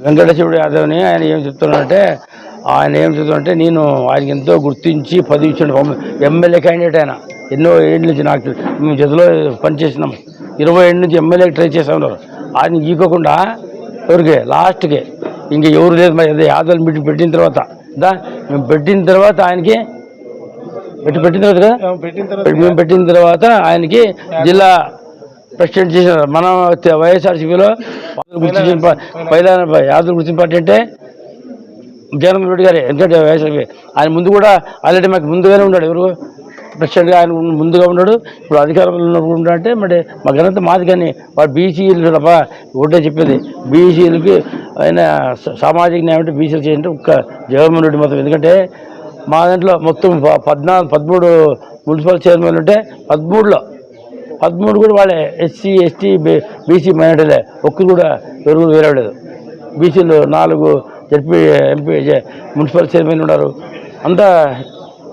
వెంకటేశ్వరుడు యాదవ్ని ఆయన ఏం చెప్తున్నాడంటే ఆయన ఏం చెప్తున్నాడంటే నేను ఆయనకి ఎంతో గుర్తించి పదవి ఇచ్చిన ఎమ్మెల్యే క్యాండిడేట్ ఆయన. ఎన్నో ఏళ్ళ నుంచి నాకు మేము జతలో పనిచేసినాం ఇరవై ఏళ్ళ నుంచి ఎమ్మెల్యే ట్రై చేస్తా ఉన్నారు ఆయన గీకోకుండా ఎవరికి? లాస్ట్కి. ఇంక ఎవరు లేదు మరి యాదవ్ మీటింగ్ పెట్టిన తర్వాత. దా మేము పెట్టిన తర్వాత ఆయనకి పెట్టి పెట్టిన తర్వాత కదా? మేము పెట్టిన తర్వాత ఆయనకి జిల్లా ప్రెసిడెంట్ చేసినారు మన వైఎస్ఆర్సీపీలో గుర్తించిన పైలా యాదవ్ గుర్తింపు పార్టీ అంటే జగన్మోహన్ రెడ్డి గారే. ఎందుకంటే వైఎస్ఆర్సీపీ ఆయన ముందు కూడా ఆల్రెడీ మాకు ముందుగానే ఉన్నాడు ఎవరు? ప్రెసిడెంట్గా ఆయన ముందుగా ఉన్నాడు. ఇప్పుడు అధికారంలో ఉన్నప్పుడు ఉన్నాడంటే మరి మా ఘనత మాది కానీ వాడు బీసీలు తప్ప ఒకటే చెప్పేది. బీసీలకి ఆయన సామాజిక న్యాయం అంటే బీసీలు చేయంటే ఒక్క జగన్మోహన్ రెడ్డి మొత్తం ఎందుకంటే మా దాంట్లో మొత్తం ప- పద్నాలుగు పదమూడు మున్సిపల్ చైర్మన్ ఉంటే పదమూడులో పదమూడు కూడా వాళ్ళే ఎస్సీ ఎస్టీ బీసీ మైనార్టీలే. ఒక్కరు కూడా ఎవరు కూడా వేరే బీసీలు నాలుగు జడ్పీ ఎంపీ మున్సిపల్ చైర్మన్ ఉన్నారు. అంతా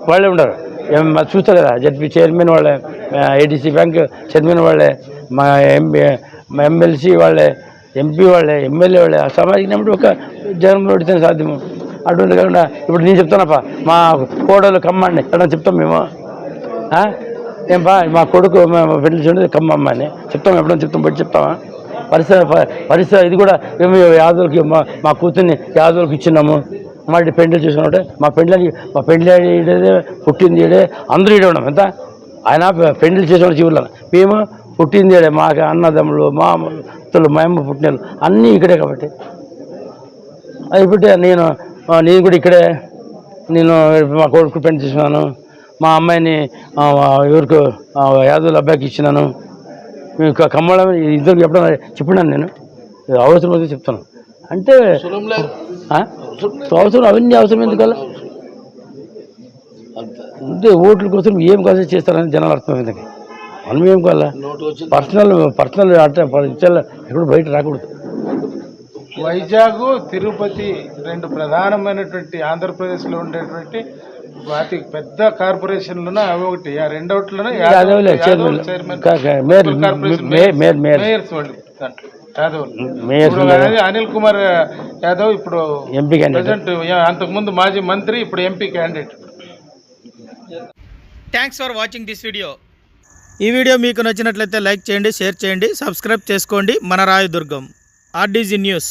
వాళ్ళే ఉన్నారు. ఏం- చూస్తారు కదా జడ్పీ చైర్మన్ వాళ్ళే ఏడీసీ బ్యాంక్ చైర్మన్ వాళ్ళే మా ఎంపీ మా ఎమ్మెల్సీ వాళ్ళే ఎంపీ వాళ్ళే ఎమ్మెల్యే వాళ్ళే. ఆ సమాజం ఒక జగన్మోహన్ రెడ్డితో సాధ్యము. అటువంటి కాకుండా ఇప్పుడు నేను చెప్తానప్ప మా కోడలు కమ్మండి. ఎక్కడ చెప్తాం మేము? ఏం బా మా కొడుకు మా పెళ్ళి చూడండి కమ్మమ్మ అని. చెప్తాం ఎప్పుడైనా చెప్తాం బట్టి చెప్తామా పరిసర పరిసర ఇది కూడా మేము యాదవులకి మా మా కూతుర్ని యాదవులకు ఇచ్చినాము. మా పెండ్లి చూసుకున్నట్టే మా పెండ్లి మా పెండ్లి ఈడేదే పుట్టింది ఏడే అందరూ ఈడే ఉన్నాం ఎంత? ఆయన పెండ్లి చేసిన జీవుల్లో. మేము పుట్టింది ఏడే మాకు అన్నదమ్ములు మా అత్తలు మా అమ్మ పుట్టినలు అన్నీ ఇక్కడే కాబట్టి. అది ఇప్పుడు నేను నేను కూడా ఇక్కడే నేను మా కొడుకు పెళ్ళి చేసినాను మా అమ్మాయిని ఎవరికి యాదవుల అబ్బాయికి ఇచ్చినాను. మేము కమ్మడం ఇద్దరికి ఎప్పుడైనా చెప్పినాను నేను. అవసరం అయితే చెప్తాను. అంటే ఆ? అవసరం అవన్నీ అవసరం ఎందుకల్లా అంటే ఓట్ల కోసం ఏం కోసం చేస్తారని జనాలు అర్థమైంది మనం ఏం కావాలా? పర్సనల్ పర్సనల్ అంటే ఎప్పుడు బయట రాకూడదు. వైజాగ్ తిరుపతి రెండు ప్రధానమైనటువంటి ఆంధ్రప్రదేశ్లో ఉండేటువంటి వాటి పెద్ద కార్పొరేషన్లను అవి ఒకటి. ఆ రెండోట్లను యాదవులే, చైర్మన్. మేయర్-. మేయర్స్. వాళ్ళు దాంట్లో. అనిల్ కుమార్ యాదవ్ ఇప్పుడు ఎంపీ క్యాండిడేట్ అంతకుముందు మాజీ మంత్రి ఇప్పుడు MP candidate thanks for watching this video ఈ వీడియో మీకు నచ్చినట్లయితే లైక్ చేయండి షేర్ చేయండి సబ్స్క్రైబ్ చేసుకోండి. మన రాయదుర్గం ఆర్డీజీ న్యూస్.